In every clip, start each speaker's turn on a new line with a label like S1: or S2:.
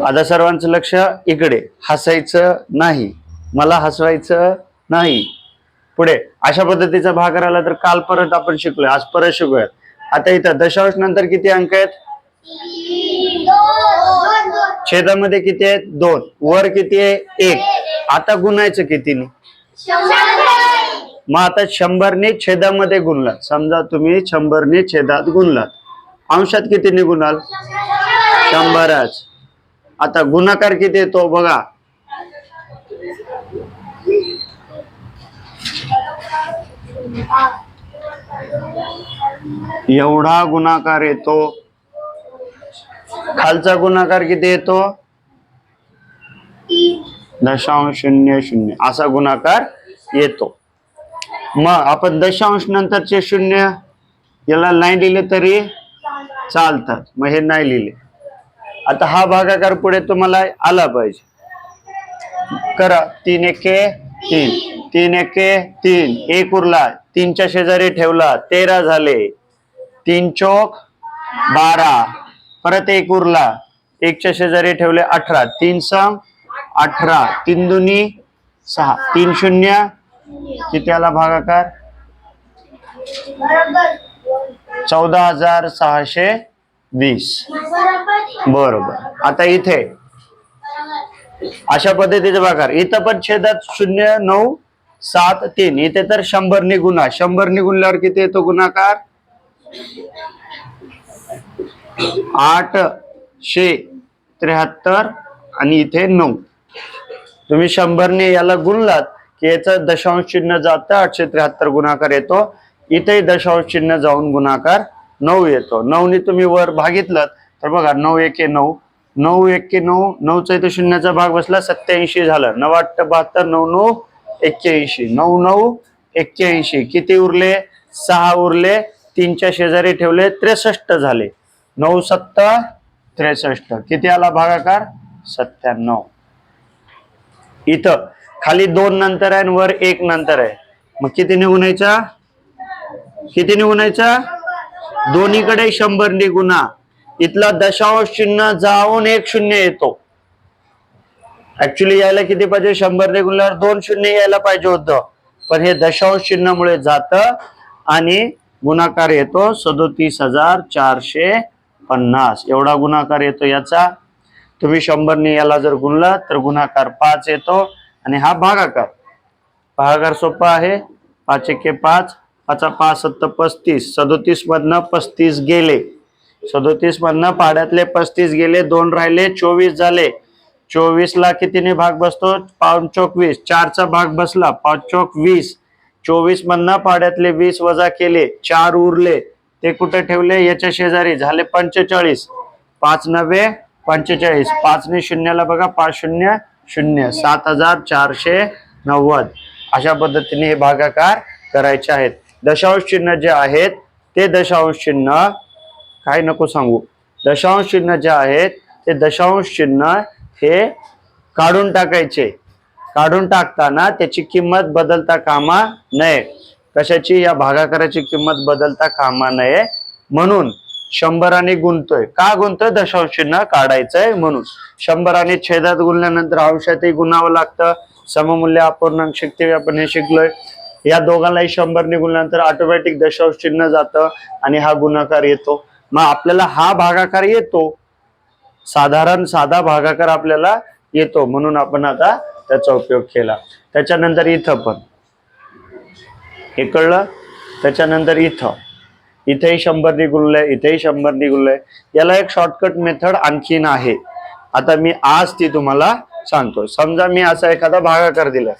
S1: आता सर्वांचं लक्ष इकडे. हसायचं नाही. मला हसवायचं नाही. पुढे. अशा पद्धतीचा भाग राहिला तर काल परत आपण शिकलोय. आज परत शिकूयात. आता इथं दशांश नंतर किती अंक आहेत? छेदामध्ये किती आहेत? दोन. वर किती आहे? एक. आता गुणायचं कितीने? मग आता शंभरने छेदामध्ये गुणलात. समजा तुम्ही शंभरने छेदात गुणलात. अंशात कितीने गुणाल? शंभरच. आता गुणाकार किती येतो बघा. एवढा गुणाकार येतो. खालचा गुणाकार किती येतो? दशांश शून्य शून्य. असा गुणाकार येतो. मग आपण दशांश नंतरचे शून्य याला नाही लिहिले तरी चालतात. मग हे नाही लिहिले. आता हा भागाकार पुढे तुम्हाला आला पाहिजे. करा. तीन एके तीन. तीन एके तीन. एक उरला. तीनच्या शेजारी ठेवला. तेरा झाले. तीन चौक बारा. परत एक उरला. एकच्या शेजारी ठेवले अठरा. तीन सम अठरा. तीन दुनी सहा. तीन शून्य. किती आला भागाकार? चौदा हजार सहाशे वीस. बरोबर. आता इथे. अशा पद्धतीचे भागार इथं पण छेदात शून्य नऊ सात तीन. इथे तर शंभर निगुणा शंभर गुणल्यावर किती येतो गुणाकार? आठशे त्र्याहत्तर आणि इथे नऊ. तुम्ही शंभरने याला गुणलात की याचं दशांश चिन्ह जातं. आठशे त्र्याहत्तर गुणाकार येतो. इथेही दशांश चिन्ह जाऊन गुणाकार नऊ येतो. नऊने तुम्ही वर भागितलं तर बघा नऊ एके नऊ. नऊ एके नऊ नऊचा इथे शून्याचा भाग बसला सत्याऐंशी झालं. नऊ बहात्तर नऊ नऊ एक्क्याऐंशी. नऊ नऊ एक्क्याऐंशी. किती उरले? सहा उरले. तीनच्या शेजारी ठेवले त्रेसष्ट झाले. नऊ सत्ता त्रेसष्ट. किती आला भागाकार? सत्त्याण्णव. इथं. खाली दोन नंतर आहे आणि वर एक नंतर आहे. मग किती निघून यायचा? किती निघून यायचा? दोन्हीकडे शंभर गुन्हा इथला दशांश चिन्ह जाऊन एक शून्य येतो. ऍक्च्युली यायला किती पाहिजे? शंभर गुणल्यावर दोन शून्य यायला पाहिजे होतं. पण हे दशांश चिन्हामुळे जात आणि गुणाकार येतो सदोतीस हजार चारशे पन्नास. एवढा गुणाकार येतो याचा. तुम्ही शंभरने याला जर गुणला तर गुणाकार पाच येतो. आणि हा भागाकार. भागाकार सोपा आहे. पाच एके पाच. पाचा पाच पस्तीस सदोतीस मधनं पस्तीस गेले. सदोतीस मधनं पाड्यातले पस्तीस गेले दोन राहिले चोवीस झाले. चोवीस ला कितीने भाग बसतो? पाच चौक वीस चारचा भाग बसला पाच चौक वीस चोवीस मधनं पाड्यातले वीस वजा केले चार उरले. ते कुठे ठेवले? याच्या शेजारी. झाले पंचेचाळीस. पाच नव्हे पंचेचाळीस. पाचने शून्याला बघा पाच शून्य शून्य. सात हजार चारशे नव्वद. अशा पद्धतीने हे भागाकार करायचे आहेत. दशांश चिन्ह जे आहेत ते दशांश चिन्ह काय नको सांगू. दशांश चिन्ह जे आहेत ते दशांश चिन्ह हे काढून टाकायचे. काढून टाकताना त्याची किंमत बदलता कामा नये. कशाची? या भागाकाराची किंमत बदलता कामा नये म्हणून शंभराने गुंतोय. का गुंतोय? दशांश चिन्ह काढायचंय म्हणून. शंभराने छेदात गुणल्यानंतर अंशातही गुणावं लागतं. सममूल्य अपूर्णांक शक्ती आपण हे शिकलोय. या दोघांनाही शंभर गुणल्यानंतर ऑटोमॅटिक दशांश चिन्ह जातं आणि हा गुणाकार येतो. मग आपल्याला हा भागाकार येतो. साधारण साधा भागाकार आपल्याला येतो. म्हणून आपण आता त्याचा उपयोग केला. त्याच्यानंतर इथं पण. हे कळलं? त्याच्यानंतर इथं. इथेही शंभर गुणलंय इथेही शंभर गुणलंय याला एक शॉर्टकट मेथड आणखीन आहे. आता मी आज ती तुम्हाला सांगतो समजा मी असा एखादा भागाकार दिला.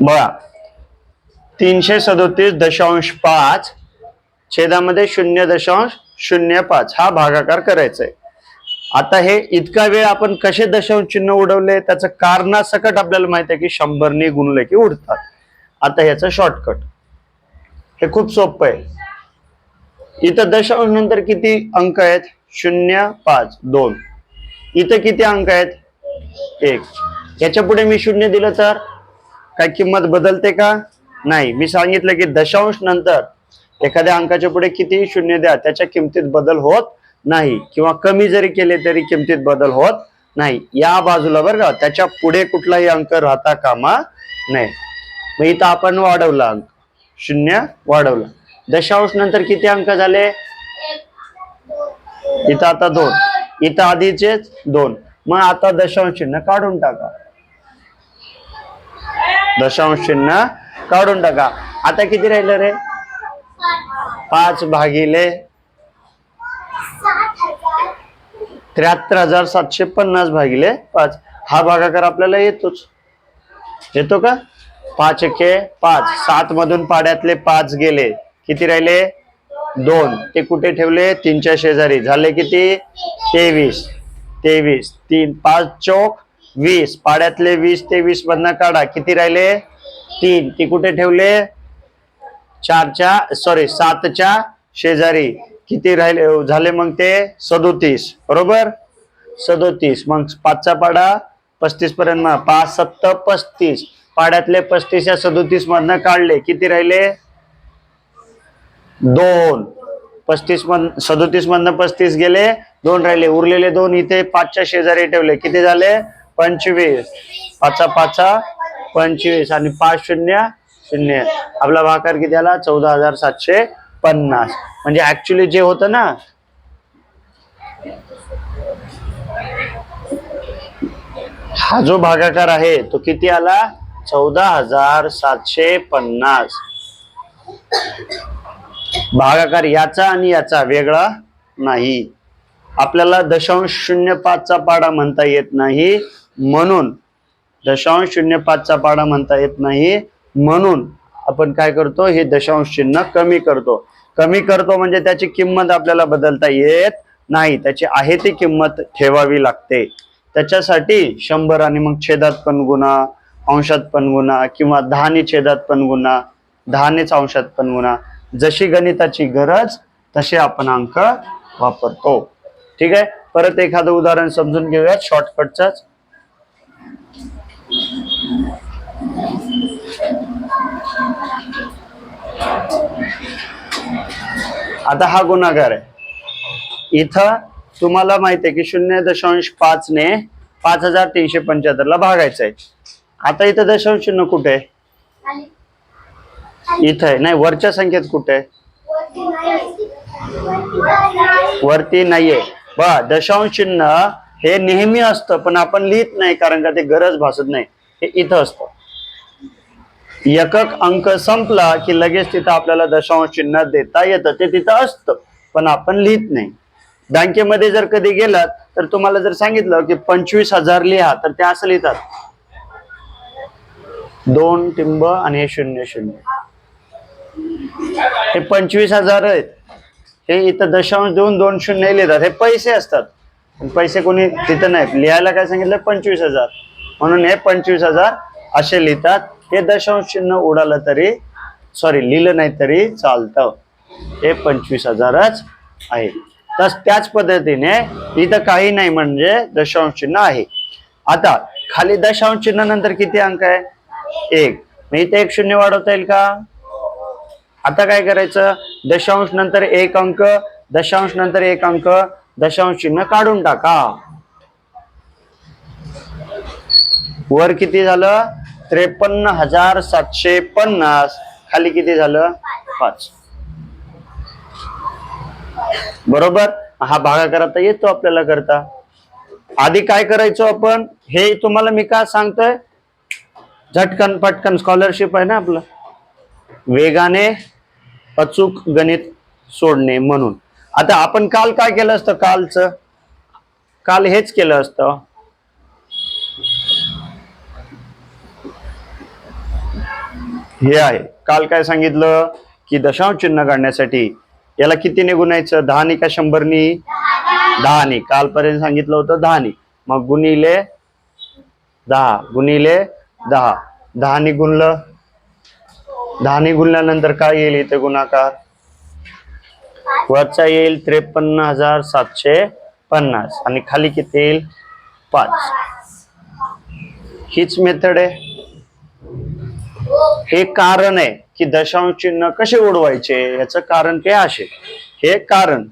S1: बघा तीनशे सदोतीस दशांश पाच छेदामध्ये शून्य दशांश शून्य पाच हा भागाकार करायचा आहे आता हे इतका वेळ आपण कसे दशांश चिन्ह उडवले? त्याचं कारणासकट आपल्याला माहीत आहे की शंभरने गुणले की उडतात. आता ह्याचं शॉर्टकट हे खूप सोपं आहे. इथं दशांश नंतर किती अंक आहेत? शून्य पाच दोन. इथं किती अंक आहेत? एक. याच्यापुढे मी शून्य दिलं तर? काय किंमत बदलते का? नाही. मी सांगितलं की दशांश नंतर एखाद्या अंकाच्या पुढे कितीही शून्य द्या त्याच्या किमतीत बदल होत नाही. किंवा कमी जरी केले तरी किमतीत बदल होत नाही. या बाजूला बरं का त्याच्या पुढे कुठलाही अंक राहता कामा नाही मग इथं आपण वाढवला अंक. शून्य वाढवला. दशांश नंतर किती अंक झाले? इथं आता दोन. इथं आधीचेच दोन. मग आता दशांश चिन्ह काढून टाका. दशांश चिन्ह काढून टाका. आता किती राहिलं रे? पाच भागिले त्र्याहत्तर हजार सातशे पन्नास भागिले पाच. हा भागाकार आपल्याला येतोच. येतो का? पाच एके पाच. सात मधून पाड्यातले पाच गेले. किती राहिले? दोन. ते कुठे ठेवले? तीनच्या शेजारी. झाले किती? तेवीस. तेवीस. तीन. पाच चौक वीस. पाड्यातले वीस तेवीस मधनं काढा. किती राहिले? तीन. ती कुठे ठेवले? चारच्या सॉरी सातच्या शेजारी. किती राहिले? झाले मग ते? सदोतीस. बरोबर? सदोतीस. मग पाचचा पाडा पस्तीस पर्यंत पाच सत्त पस्तीस. पाड्यातले पस्तीस या सदोतीस मधनं काढले. किती राहिले? दोन. पस्तीस मध सदोतीस मधनं पस्तीस गेले दोन राहिले. उरलेले दोन इथे पाचच्या शेजारी ठेवले. किती झाले? पंचवीस. पाचा पाचा पंचवीस. आणि पाच शून्य शून्य. आपला भाकार किती आला? चौदा हजार सातशे पन्नास. म्हणजे ऍक्च्युली जे होतं ना हा जो भागाकार आहे तो किती आला? चौदा हजार सातशे पन्नास. भागाकार याचा आणि याचा वेगळा नाही. आपल्याला दशांश शून्य पाचचा पाडा म्हणता येत नाही. म्हणून दशांश शून्य पाचचा पाडा म्हणता येत नाही. म्हणून आपण काय करतो? हे दशांश चिन्ह कमी करतो. कमी करतो म्हणजे त्याची किंमत आपल्याला बदलता येत नाही. त्याची आहे ती किंमत ठेवावी लागते. त्याच्यासाठी शंभर आणि मग छेदात पण गुणा अंशात पण गुणा किंवा दहाने छेदात पण गुणा दहानेच अंशात पण गुणा. जशी गणिताची गरज तसे आपण अंक वापरतो. ठीक आहे? परत एखादं उदाहरण समजून घेऊयात शॉर्टकटच आता हा गुन्हागार आहे. इथं तुम्हाला माहिती आहे की शून्य दशांश पाच ने पाच हजार तीनशे पंच्याहत्तर ला भागायचं आहे आता इथं दशांश शून्य कुठे? आहे इथं आहे. नाही वरच्या संख्येत कुठे वरती नाहीये. बा दशांश चिन्ह हे नेहमी असतं पण आपण लिहित नाही कारण का ते गरज भासत नाही. हे इथं असतं. एकक अंक संपला की लगेच तिथं आपल्याला दशांश चिन्ह देता येतं. ते तिथं असतं पण आपण लिहित नाही. बँकेमध्ये जर कधी गेलात तर तुम्हाला जर सांगितलं की पंचवीस हजार लिहा तर ते असं लिहितात. दोन टिंब आणि शून्य शून्य. हे पंचवीस हजार आहेत. हे इथं दशांश देऊन दोन शून्य लिहितात. हे पैसे असतात. पैसे कोणी तिथं नाही लिहायला काय सांगितलं? पंचवीस हजार. म्हणून हे पंचवीस हजार असे लिहितात. हे दशांश चिन्ह उडालं तरी सॉरी लिहिलं नाही तरी चालतं. हे पंचवीस हजारच आहे. तस त्याच पद्धतीने इथं काही नाही म्हणजे दशांश चिन्ह आहे. आता खाली दशांश चिन्ह नंतर किती अंक आहे? एक. मग इथे एक शून्य वाढवता येईल का? आता काय करायचं? दशांश नंतर एक अंक दशांश नंतर एक अंक दशांश चिन्ह काढून टाका. वर किती झालं? त्रेपन्न हजार सातशे पन्नास. खाली किती झालं? पाच. बरोबर? हा भागाकार आता येतो आपल्याला करता. आधी काय करायचो आपण? हे तुम्हाला मी का सांगतोय? झटकन पटकन स्कॉलरशिप आहे ना आपलं. वेगाने अचूक गणित सोडणे म्हणून. आता आपण काल काय केलं असतं? कालचं? काल हेच केलं असतं. हे आहे. काल काय सांगितलं? की दशांश चिन्ह काढण्यासाठी याला कितीने गुणायचं? दहानी का शंभरनी? दहानी कालपर्यंत सांगितलं होतं दहानी मग गुणिले दहा. गुणिले दहा. दहानी गुणलं? दहानी गुणल्यानंतर काय येईल इथे गुणाकार? वरचा येईल त्रेपन्न हजार सातशे पन्नास. आणि खाली किती येईल? पाच. हीच मेथड आहे. हे कारण आहे की दशांश चिन्ह कसे उडवायचे? याचं कारण काय असे. हे कारण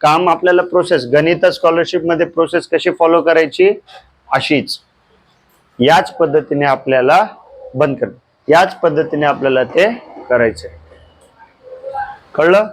S1: काम आपल्याला प्रोसेस गणित स्कॉलरशिपमध्ये प्रोसेस कशी फॉलो करायची? अशीच. याच पद्धतीने आपल्याला बंद कर याच पद्धतीने आपल्याला ते करायचंय. कळलं?